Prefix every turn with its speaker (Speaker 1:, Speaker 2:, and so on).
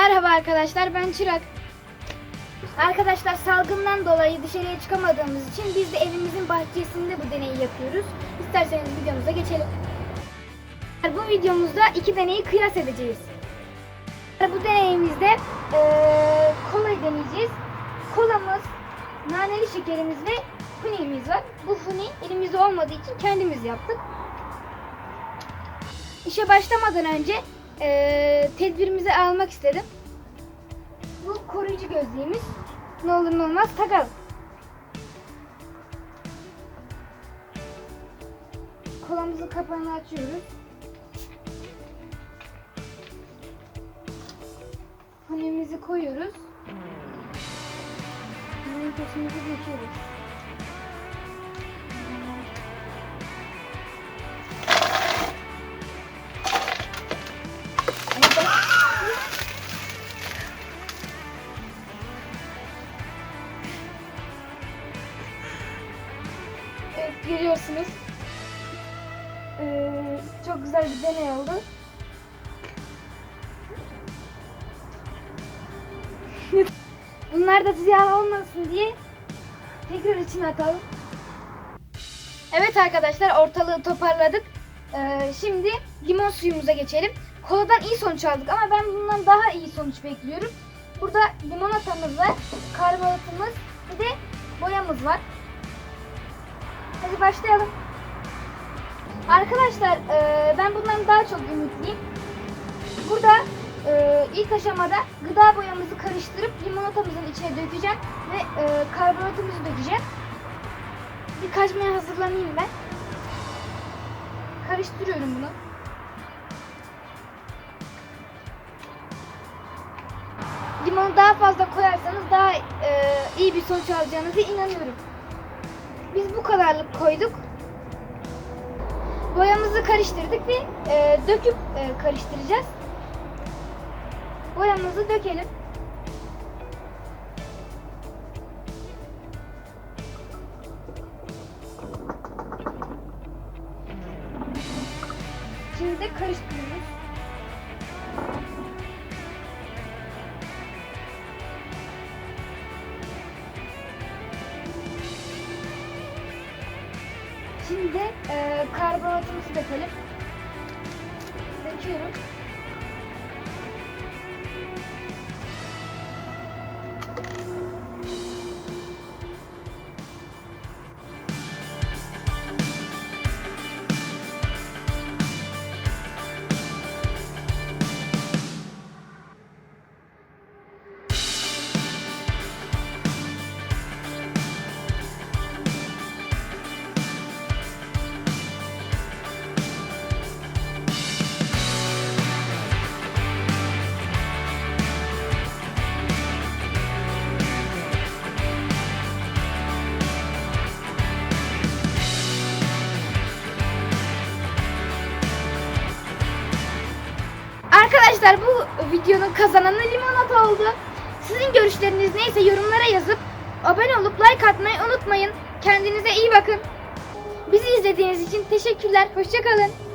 Speaker 1: Merhaba arkadaşlar ben Çırak. Arkadaşlar salgından dolayı dışarıya çıkamadığımız için biz de evimizin bahçesinde bu deneyi yapıyoruz. İsterseniz videomuza geçelim. Bu videomuzda iki deneyi kıyas edeceğiz. Bu deneyimizde eee kolayı deneyeceğiz. Kolamız, naneli şekerimiz ve hunimiz var. Bu huni elimizde olmadığı için kendimiz yaptık. İşe başlamadan önce eee, tedbirimizi almak istedim. Bu koruyucu gözlüğümüz. Ne olur ne olmaz takalım. Kolamızın kapağını açıyoruz. Hunimizi koyuyoruz. Peşimizi geçiyoruz. Görüyorsunuz. Ee, çok güzel bir deney oldu. Bunlar da ziyan olmasın diye tekrar içine atalım. Evet arkadaşlar ortalığı toparladık. Ee, şimdi limon suyumuza geçelim. Koladan iyi sonuç aldık ama ben bundan daha iyi sonuç bekliyorum. Burada limonatamız var, karbonatımız, bir de boyamız var. Hadi başlayalım. Arkadaşlar e, ben bundan daha çok ümitliyim. Burada e, ilk aşamada gıda boyamızı karıştırıp limonatamızın içine dökeceğim ve e, karbonatımızı dökeceğim. Bir kaçmaya hazırlanayım ben. Karıştırıyorum bunu. Limonu daha fazla koyarsanız daha e, iyi bir sonuç alacağınıza inanıyorum. Biz bu kadarlık koyduk. Boyamızı karıştırdık ve e, döküp e, karıştıracağız. Boyamızı dökelim. Şimdi de karıştırıyoruz. Şimdi e, karbonatımızı dökelim. Döküyorum. Videonun kazananı limonata oldu. Sizin görüşleriniz neyse yorumlara yazıp abone olup like atmayı unutmayın. Kendinize iyi bakın. Bizi izlediğiniz için teşekkürler. Hoşçakalın.